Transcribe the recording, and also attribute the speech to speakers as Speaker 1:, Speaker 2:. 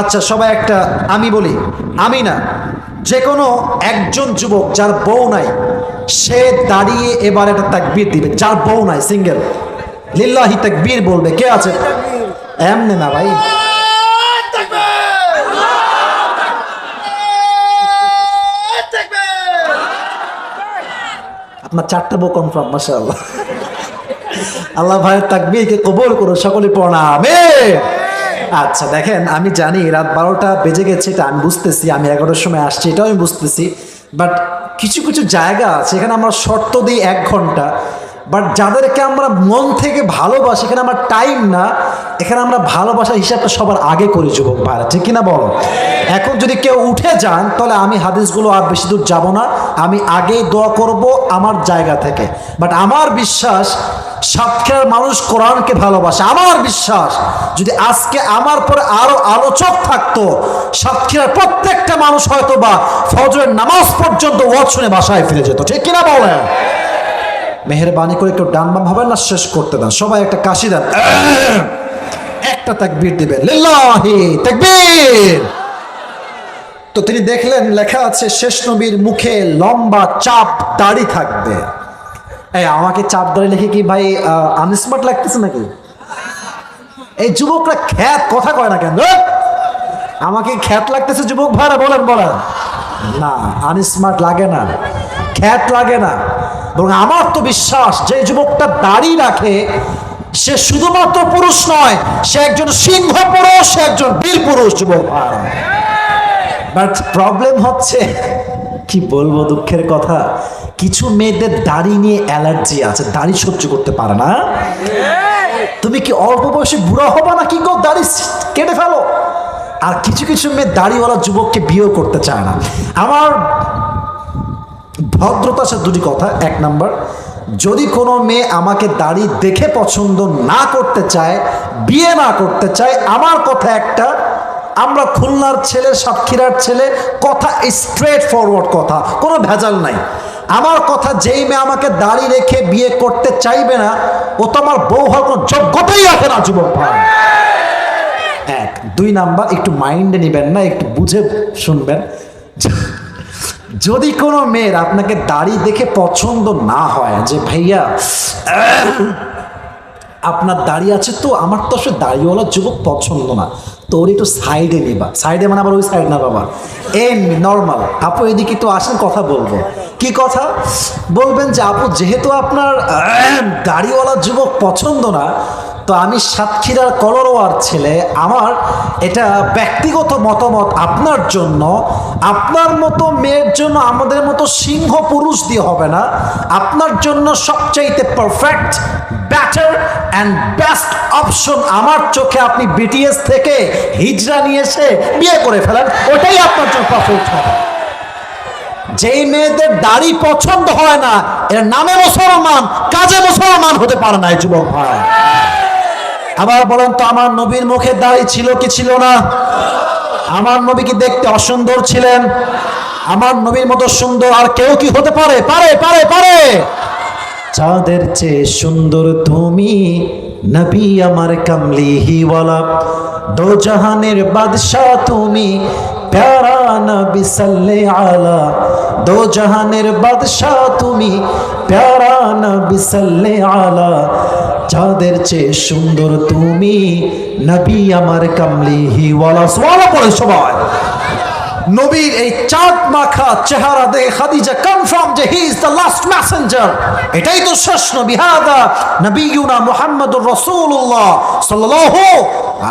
Speaker 1: আচ্ছা সবাই একটা আমি বলি। আমি না যে কোনো একজন যুবক যার বউ নাই, সে দাঁড়িয়ে এবার একটা তাকবীর দিবে। যার বউ নাই, সিঙ্গেল। লিল্লাহি তাকবীর বলবে। কে আছে? এমনে না ভাই। আপনার চারটা বউ কনফার্ম মাসা আল্লাহ আল্লাহ ভাইয়ের তাকবীরকে কবুল করো সকলে প্রণামে আচ্ছা দেখেন, আমি জানি রাত বারোটা বেজে গেছে, এটা আমি বুঝতেছি, আমি এগারোটার সময় আসছি, এটাও আমি বুঝতেছি। বাট কিছু কিছু জায়গা আছে, এখানে আমরা শর্ত দিই এক ঘণ্টা। বাট যাদেরকে আমরা মন থেকে ভালোবাসি, এখানে আমার টাইম না, এখানে আমরা ভালোবাসার হিসাবটা সবার আগে করি, যুবক ভাইরা, ঠিক কিনা বলো? এখন যদি কেউ উঠে যান, তাহলে আমি হাদিসগুলো আর বেশি দূর যাব না, আমি আগেই দোয়া করব আমার জায়গা থেকে। বাট আমার বিশ্বাস সাতক্ষীরার মানুষ কোরআনকে ভালোবাসে। আমার বিশ্বাস, যদি আজকে আমার পরে আরও আলোচক থাকতো সাতক্ষীরার প্রত্যেকটা মানুষ হয়তো বা ফজরের নামাজ পর্যন্ত ওয়াজ শুনে বাসায় ফিরে যেত। ঠিক কিনা বলেন? মেহরবানি করে কেউ ডান বাম হবে না, শেষ করতে দেন। সবাই একটা কাশি দেন। একটা তাকবীর দিবেন। লিল্লাহি তাকবীর। তো তিনি দেখলেন, লেখা আছে, শেষ নবীর মুখে লম্বা চাপ দাড়ি থাকবে। এই, আমাকে চাপ ধরে লিখে কি ভাই আনস্মার্ট লাগতেছে নাকি? এই যুবকরা খ্যাত, কথা কয় না কেন! আমাকে খ্যাত লাগতেছে যুবক ভাইরা বলেন বলেন। না আনস্মার্ট লাগে না, খ্যাত লাগে না। বরং আমার তো বিশ্বাস, যে যুবকটা দাড়ি রাখে, সে শুধুমাত্র পুরুষ নয়, সে একজন সিংহ পুরুষ, সে একজন বীর পুরুষ, যুবক বাট প্রবলেম হচ্ছে কি বলব দুঃখের কথা? কিছু মেয়েদের দাড়ি নিয়ে অ্যালার্জি আছে, দাড়ি সহ্য করতে পারে না। তুমি কি অল্প বয়সে বুড়া হবা না কি গো? দাড়ি কেটে ফেলো। আর কিছু কিছু মেয়ে দাড়িওয়ালা যুবককে বিয়েও করতে চায় না। আমার ভদ্রতার সাথে দুটি কথা। এক নাম্বার, যদি কোনো মেয়ে আমাকে দাড়ি দেখে পছন্দ না করতে চায়, বিয়ে না করতে চায়, আমার কথা একটা। আমরা খুলনার ছেলে, সাতক্ষীরার ছেলে, কথা স্ট্রেট ফরওয়ার্ড কথা, কোনো ভেজাল নাই। আমার কথা যেই মেয়ে আমাকে দাড়ি রেখে বিয়ে করতে চাইবে না, ও তো আমার বউ হওয়ার কোনো যোগ্যতাই রাখে না, যুবক ভাই। এক। দুই নাম্বার, একটু মাইন্ডে নেবেন না, একটু বুঝে শুনবেন। যদি কোনো মেয়ের আপনাকে দাড়ি দেখে পছন্দ না হয়, যে ভাইয়া আপনার দাড়ি আছে তো, আমার তো আসলে দাড়িওয়ালা যুবক পছন্দ না। তো একটু সাইডে নিবা। সাইডে মানে আবার ওই সাইড না বাবা। এমনি নর্মাল আপু এদিকে তো আসেন, কথা বলব। কি কথা? বলবেন যে, আপু, যেহেতু আপনার দাড়িওয়ালা যুবক পছন্দ না, তো আমি সাতক্ষীরার কলরোয়ার ছেলে, আমার এটা ব্যক্তিগত মতামত আপনার জন্য, আপনার মতো মেয়ের জন্য আমাদের মতো সিংহ পুরুষ দিয়ে হবে না। আপনার জন্য সবচাইতে perfect better and best option আমার চোখে আপনি বিটিএস থেকে হিজড়া নিয়ে এসে বিয়ে করে ফেলেন, ওটাই আপনার জন্য পারফেক্ট হবে। যেই মেয়েদের দাড়ি পছন্দ হয় না, এর নামে মুসলমান, কাজে মুসলমান হতে পারে না যুবক ভাই। আবার বলেন তো, আমার নবীর মুখে দাড়ি ছিল কি ছিল না? আমার নবী কি দেখতে অসুন্দর ছিলেন? আমার নবীর মতো সুন্দর আর কেউ কি হতে পারে? পারে পারে পারে। চাঁদের চেয়ে সুন্দর তুমি নবী আমার কামলিহিওয়ালা দো জাহানের বাদশাহ তুমি প্যারা নবী সাল্লে আলা দো জাহানের বাদশাহ তুমি প্যারা নবী সাল্লে আলা চাঁদের চেয়ে সুন্দর তুমি নবী আমার কামলিহিওয়ালা সোয়ালা পড়ে সবাই। নবীর এই চাঁদ মাখা চেহারা দেখে খাদিজা কনফার্ম যে he is the last messenger এটাই তো শেষ নবী। হাদা নবীনা মুহাম্মদুর রাসূলুল্লাহ সাল্লাল্লাহু